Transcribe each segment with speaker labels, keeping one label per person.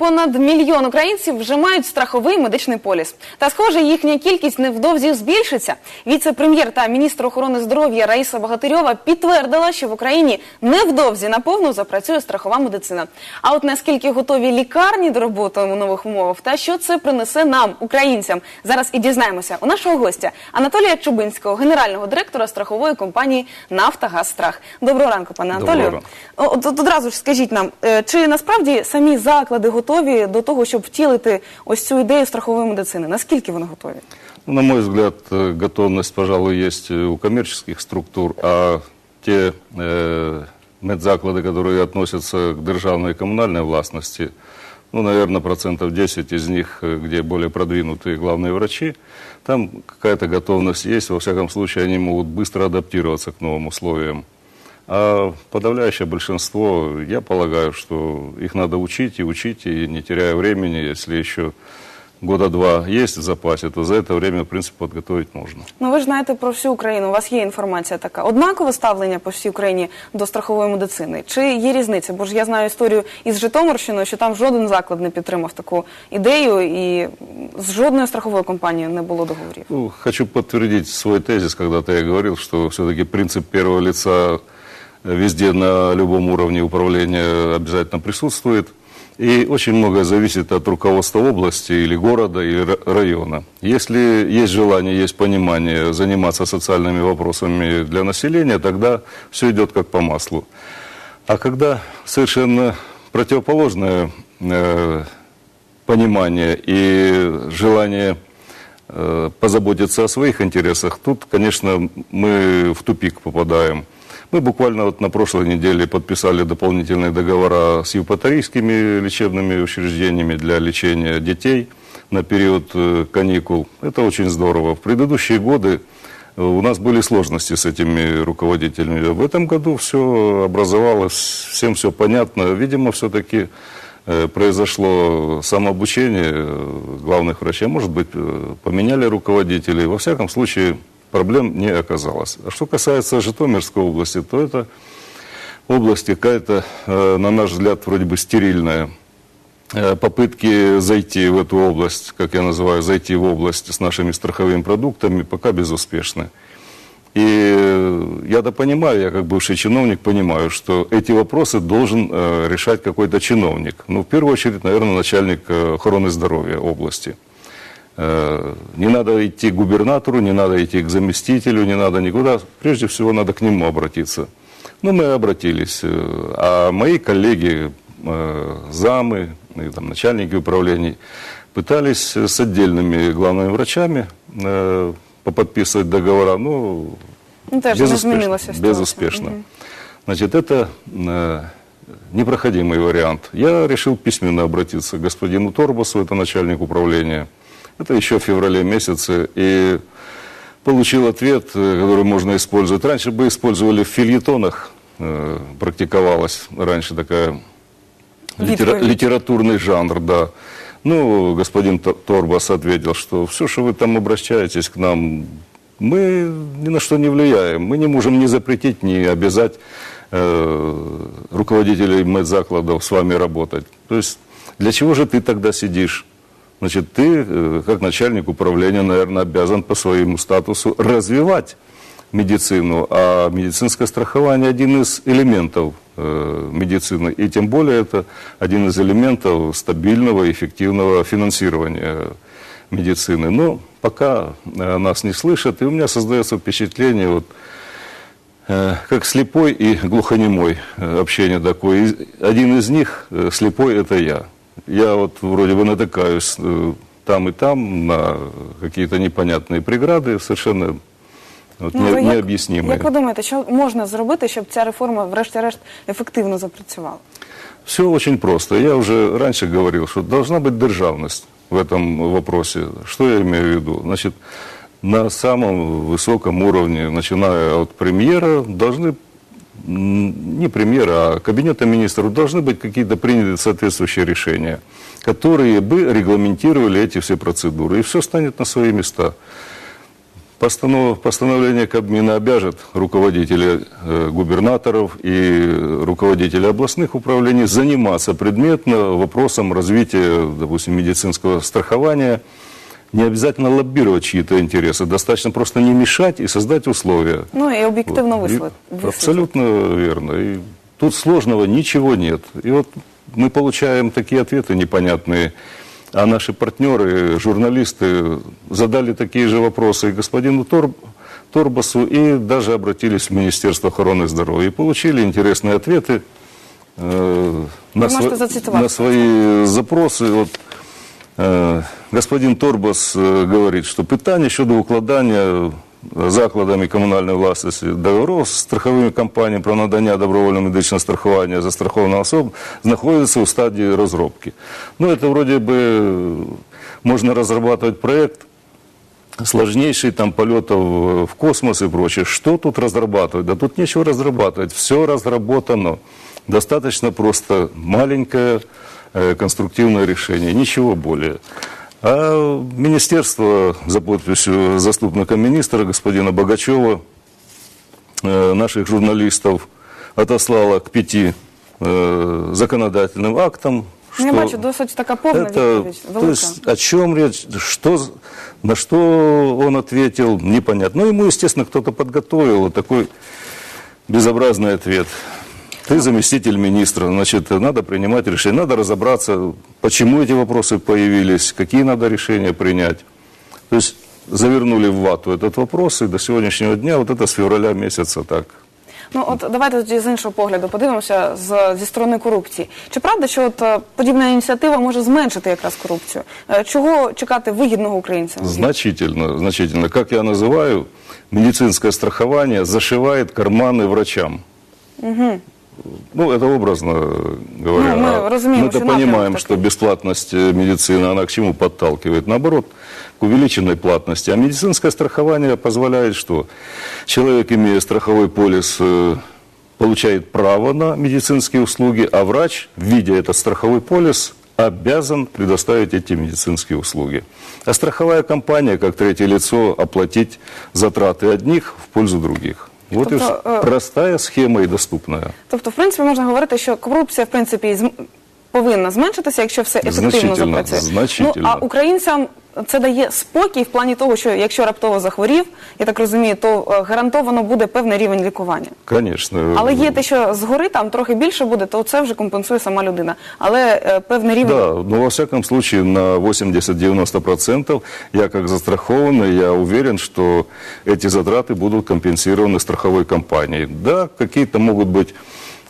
Speaker 1: Понад мільйон українців вже мають страховий медичний поліс. Та схоже, їхня кількість невдовзі збільшиться. Віце-прем'єр та міністр охорони здоров'я Раїса Богатирьова підтвердила, що в Україні невдовзі наповну запрацює страхова медицина. А от наскільки готові лікарні до роботи у нових умовах та що це принесе нам, українцям, зараз і дізнаємося у нашого гостя Анатолія Чубинського, генерального директора страхової компанії Нафтогазстрах. Доброго ранку, пане Анатолію.
Speaker 2: ранку.
Speaker 1: О, От, от одразу ж скажіть нам, е, чи насправді самі заклади готові до того, щоб втілити ось цю ідею страхової медицини? Наскільки вони готові?
Speaker 2: Ну, на мой взгляд, э, готовность, пожалуй, есть э, у коммерческих структур, а те э, медзаклады, которые относятся к державной и коммунальной властности, ну, наверное, процентов 10 из них, э, где более продвинутые главные врачи, там какая-то готовность есть. Во всяком случае, они могут быстро адаптироваться к новым условиям. А подавляющее большинство, я полагаю, что их надо учить и учить, и не теряя времени, если еще года два есть в запасе, то за это время, в принципе, подготовить можно.
Speaker 1: Ну ви ж знаєте про всю Україну. У вас є інформація така. Однакове ставлення по всій Україні до страхової медицини? Чи є різниця? Бо ж я знаю історію із Житомирщиною, що там жоден заклад не підтримав таку ідею, і з жодною страховою компанією не було договорів.
Speaker 2: Ну, хочу подтвердить свой тезис, когда-то я говорил, что все-таки принцип первого лица везде на любом уровне управления обязательно присутствует. И очень многое зависит от руководства области или города, или ра- района. Если есть желание, есть понимание заниматься социальными вопросами для населения, тогда все идет как по маслу. А когда совершенно противоположное э, понимание и желание э, позаботиться о своих интересах, тут, конечно, мы в тупик попадаем. Мы буквально вот на прошлой неделе подписали дополнительные договора с евпаторийскими лечебными учреждениями для лечения детей на период э, каникул. Это очень здорово. В предыдущие годы э, у нас были сложности с этими руководителями. В этом году все образовалось, всем все понятно. Видимо, все-таки э, произошло самообучение главных врачей. Может быть, поменяли руководителей. Во всяком случае, проблем не оказалось. А что касается Житомирской области, то это область какая-то, э, на наш взгляд, вроде бы стерильная. Э, Попытки зайти в эту область, как я называю, зайти в область с нашими страховыми продуктами, пока безуспешны. И я-то понимаю, я как бывший чиновник понимаю, что эти вопросы должен э, решать какой-то чиновник. Ну, в первую очередь, наверное, начальник охраны здоровья области. Э, Не надо идти к губернатору, не надо идти к заместителю, не надо никуда. Прежде всего, надо к нему обратиться. Ну, мы обратились. э, А мои коллеги, э, замы, и там, начальники управлений, пытались с отдельными главными врачами поподписывать договора. Ну,
Speaker 1: Ну, теж не
Speaker 2: безуспешно. Безуспешно. Значит, это непроходимый вариант. Я решил письменно обратиться к господину Торбасу, это начальник управления. Это еще в феврале месяце. И получил ответ, э, который можно использовать. Раньше бы использовали в фильетонах, э, практиковалась раньше такая литера- литературный жанр, да. Ну, господин Торбас ответил, что все, что вы там обращаетесь к нам, мы ни на что не влияем. Мы не можем ни запретить, ни обязать э, руководителей медзакладов с вами работать. То есть для чего же ты тогда сидишь? Значит, ты, э, как начальник управления, наверное, обязан по своему статусу развивать медицину, а медицинское страхование один из элементов э, медицины, и тем более это один из элементов стабильного эффективного финансирования медицины. Но пока э, нас не слышат, и у меня создается впечатление, вот, э, как слепой и глухонемой общение такое. Один из них, слепой, это я. Я вот вроде бы натыкаюсь э, там и там на какие-то непонятные преграды, совершенно вот, не-
Speaker 1: ви як-
Speaker 2: необъяснимые.
Speaker 1: Як ви думаєте, що можна зробити, щоб ця реформа, врешті-решт, ефективно запрацювала?
Speaker 2: Все очень просто. Я уже раньше говорил, что должна быть державность в этом вопросе. Что я имею в виду? Значит, на самом высоком уровне, начиная от премьера, должны не премьера, а кабинета министров должны быть какие-то приняты соответствующие решения, которые бы регламентировали эти все процедуры, и все станет на свои места. Постанов- Постановление Кабмина обяжет руководителей э, губернаторов и руководителей областных управлений заниматься предметно вопросом развития, допустим, медицинского страхования. Не обязательно лоббировать чьи-то интересы, достаточно просто не мешать и создать условия.
Speaker 1: Ну і об'єктивно
Speaker 2: Вот. И
Speaker 1: висловити.
Speaker 2: Абсолютно верно. И тут сложного ничего нет. И вот мы получаем такие ответы непонятные. А наши партнеры, журналисты задали такие же вопросы и господину Тор- Торбасу, и даже обратились в Министерство охраны здоровья. И получили интересные ответы э, на,
Speaker 1: зацитировать.
Speaker 2: на свои запросы. Вот, Господин Торбас е, говорить, що питання щодо укладання закладами комунальної власності договорів з страховими компаніями про надання добровольного медичного страхування застрахованих особ знаходиться у стадії розробки. Ну, это вроде бы можно разрабатывать проект, сложнейший там полетов э, в космос и прочее. Что тут разрабатывать? Да тут нечего разрабатывать. Все разработано. Достаточно просто маленькое э, конструктивное решение. Ничего более. А министерство за подписью заступника министра господина Богачева э, наших журналистов отослало к пяти э, законодательным актам.
Speaker 1: Ну, Я
Speaker 2: что-
Speaker 1: бачу, досить така повна
Speaker 2: это,
Speaker 1: відповідь.
Speaker 2: то есть, о чем речь, что, на что он ответил, непонятно. Ну, ему, естественно, кто-то подготовил такой безобразный ответ. Ты заместитель министра, значит, надо принимать решение, надо разобраться, почему эти вопросы появились, какие надо решения принять. То есть завернули в вату этот вопрос, и до сегодняшнего дня, вот это с февраля месяца так.
Speaker 1: Ну от давайте тоді з іншого погляду подивимося з, зі сторони корупції. Чи правда, що от е, подібна ініціатива може зменшити якраз корупцію? Е, Чого чекати вигідного українцям?
Speaker 2: Значительно, значительно. Как я называю, медицинское страхование зашивает карманы врачам. Ну, это образно говоря.
Speaker 1: Ну, мы разумеем,
Speaker 2: Мы-то понимаем, что бесплатность э, медицины, она к чему подталкивает? Наоборот, к увеличенной платности. А медицинское страхование позволяет что? Человек, имея страховой полис, э, получает право на медицинские услуги, а врач, видя этот страховой полис, обязан предоставить эти медицинские услуги. А страховая компания, как третье лицо, оплатить затраты одних в пользу других. Вот и
Speaker 1: Тобто,
Speaker 2: всё.
Speaker 1: э,
Speaker 2: простая схема и доступная.
Speaker 1: Тобто, в принципі, можна говорити, що корупція, в принципі, зм- повинна зменшитися, якщо все ефективно
Speaker 2: Значительно,
Speaker 1: запрацює.
Speaker 2: значительно.
Speaker 1: Ну, а українцям це дає спокій в плані того, що якщо раптово захворів, я так розумію, то е, гарантовано буде певний рівень лікування.
Speaker 2: Конечно.
Speaker 1: Але є те, що згори там трохи більше буде, то це вже компенсує сама людина. Але е, певний рівень
Speaker 2: Да, но во всяком случае на 80-90% я как застрахованный, я уверен, что эти затраты будут компенсированы страховой компанией. Да, какие-то могут быть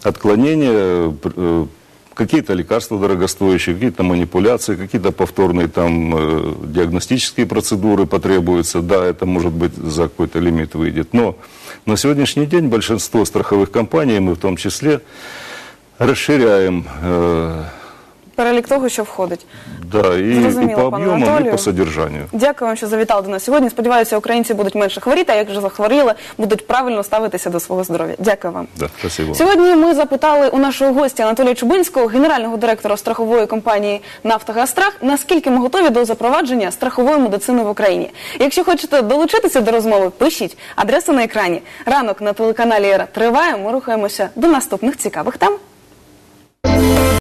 Speaker 2: отклонения, э, какие-то лекарства дорогостоящие, какие-то манипуляции, какие-то повторные там э, диагностические процедуры потребуются. Да, это может быть за какой-то лимит выйдет. Но на сегодняшний день большинство страховых компаний, мы в том числе, расширяем э,
Speaker 1: перелік того, що входить.
Speaker 2: да, и
Speaker 1: Зрозуміло,
Speaker 2: по и
Speaker 1: Анатолію.
Speaker 2: по содержанию.
Speaker 1: Дякую вам, що завітали до нас сьогодні. Сподіваюся, українці будуть менше хворіти, а як вже захворіли, будуть правильно ставитися до свого здоров'я. Дякую вам.
Speaker 2: Да, спасибо.
Speaker 1: Сьогодні ми запитали у нашого гостя Анатолія Чубинського, генерального директора страхової компанії «Нафтогазстрах», наскільки ми готові до запровадження страхової медицини в Україні. Якщо хочете долучитися до розмови, пишіть. Адреса на екрані. Ранок на телеканалі «Ера» триває. Ми рухаємося до наступних цікавих тем.